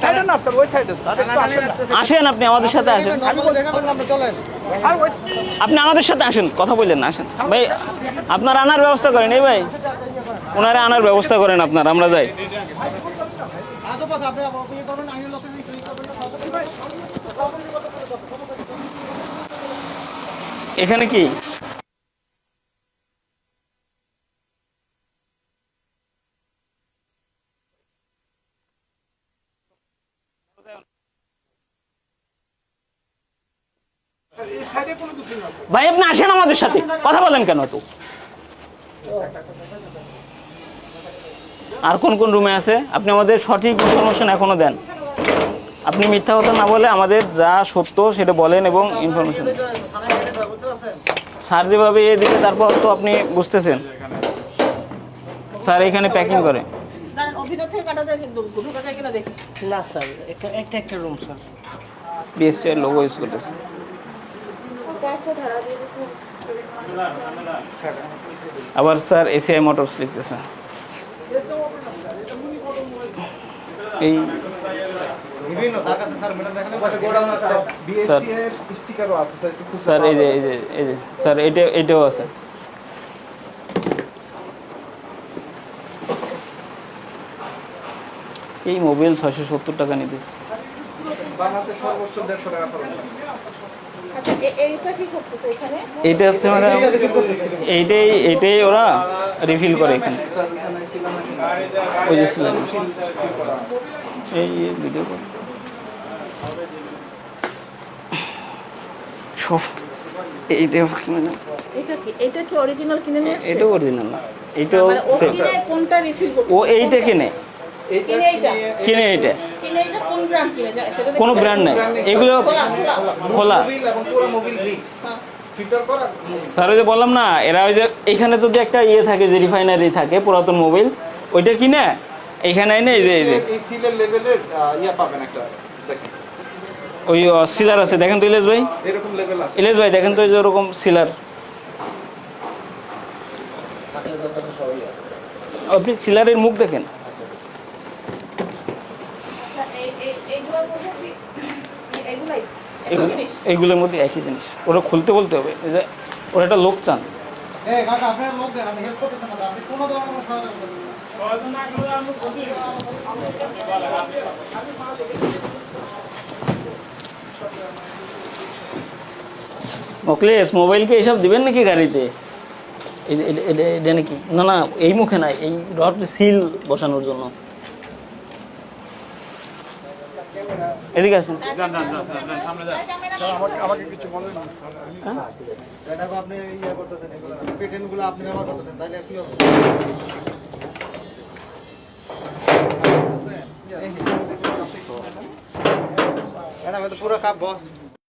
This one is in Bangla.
সাইডে না স্যার ওই সাইডে স্যার আসেন। আপনি আমাদের সাথে আসেন। আপনি আমাদের সাথে আসেন কথা বললেন না আসেন। ভাই আপনার আনার ব্যবস্থা করেন এই ভাই। ওনারা আনার ব্যবস্থা করেন আপনার আমরা যাই। এখানে কি এই সাইডে কোনো কিছু না স্যার ভাই আপনি আসেন আমাদের সাথে। কথা বলেন কেন তো? আর কোন কোন রুমে আছে? আপনি আমাদের সঠিক ইনফরমেশন এখনও দেন। আপনি মিথ্যা কথা না বলে আমাদের যা সত্য সেটা বলেন এবং ইনফরমেশন স্যার যেভাবে এ দিকে তারপর তো আপনি বুঝতেছেন। স্যার এখানে প্যাকিং করে। একটা একটা একটা বিএসটি এর লোগো ইউজ করতেছে। আবার স্যার এসিআই মোটরস লিখতেছে। এই স্যার ম্যাডাম দেখেন গোডাউন আছে। বিএসটি এর স্টিকারও আছে স্যার একটু খুঁজে স্যার এই যে এই যে এই যে স্যার এটা এটাও আছে। এই মোবাইল ছয়শো সত্তর টাকা নিতেছে। বানাতে সর্বোচ্চ দেড়শো টাকা খরচ আচ্ছা এইটা কি করতেছে এখানে? এইটা হচ্ছে মানে এইটাই এইটাই ওরা রিফিল করে এখানে। ওই যে ছিলেন। এই ভিডিও সব এইটাও কিনে এটা কি? এটা কি অরিজিনাল কিনে নিয়ে আসছে? অরিজিনাল না। এটাও মানে ও কোনটা রিফিল ও এইটা কিনে। এইটা কিনে এইটা? কিনে এইটা কোন ব্র্যান্ড কিনে যায় সেটা দেখতে কোনো ব্র্যান্ড নাই। এগুলো খোলা খোলা। খোলা। মোবিল এবং পুরো মোবিল মিক্স হ্যাঁ। ফিল্টার করা স্যার ওই যে বললাম না এরা ওই যে এখানে যদি একটা ইয়ে থাকে যে রিফাইনারি থাকে পুরাতন মোবাইল ওইটা কিনে? এইখানে এনে এই যে এই যে। এই সিলের লেভেলের ইয়া পাবেন একটা ওই সিলার আছে। দেখেন তো ইলেশ ভাই? এরকম লেভেল আছে। ইলেশ ভাই দেখেন তো ওই যে ওরকম সিলার আপনি সিলারের মুখ দেখেন? আচ্ছা, এই- এই- এইগুলোর মধ্যে একই জিনিস? এইগুলোর মধ্যে একই জিনিস ওরা খুলতে বলতে হবে যে ওরা একটা লোক চান এই কাকা আপনার লোক দেন আমি হেল্প করতে চান আপনি কোনো ধরনের সহায়তা করবেন না অক্লেশ মোবাইল কি এসব দিবেন নাকি গাড়িতে এই- এই- এটা- নাকি না না এই মুখে নাই এই রড সিল বসানোর জন্য এদিকে আসুন আমাকে আমাকে কিছু বলেন না এটা আপনি ইয়া করতেছেন এগুলো পেটেন্টগুলো আপনি ব্যবহার করতেছেন তাহলে কি হবে আসুন পুরো কাপ বস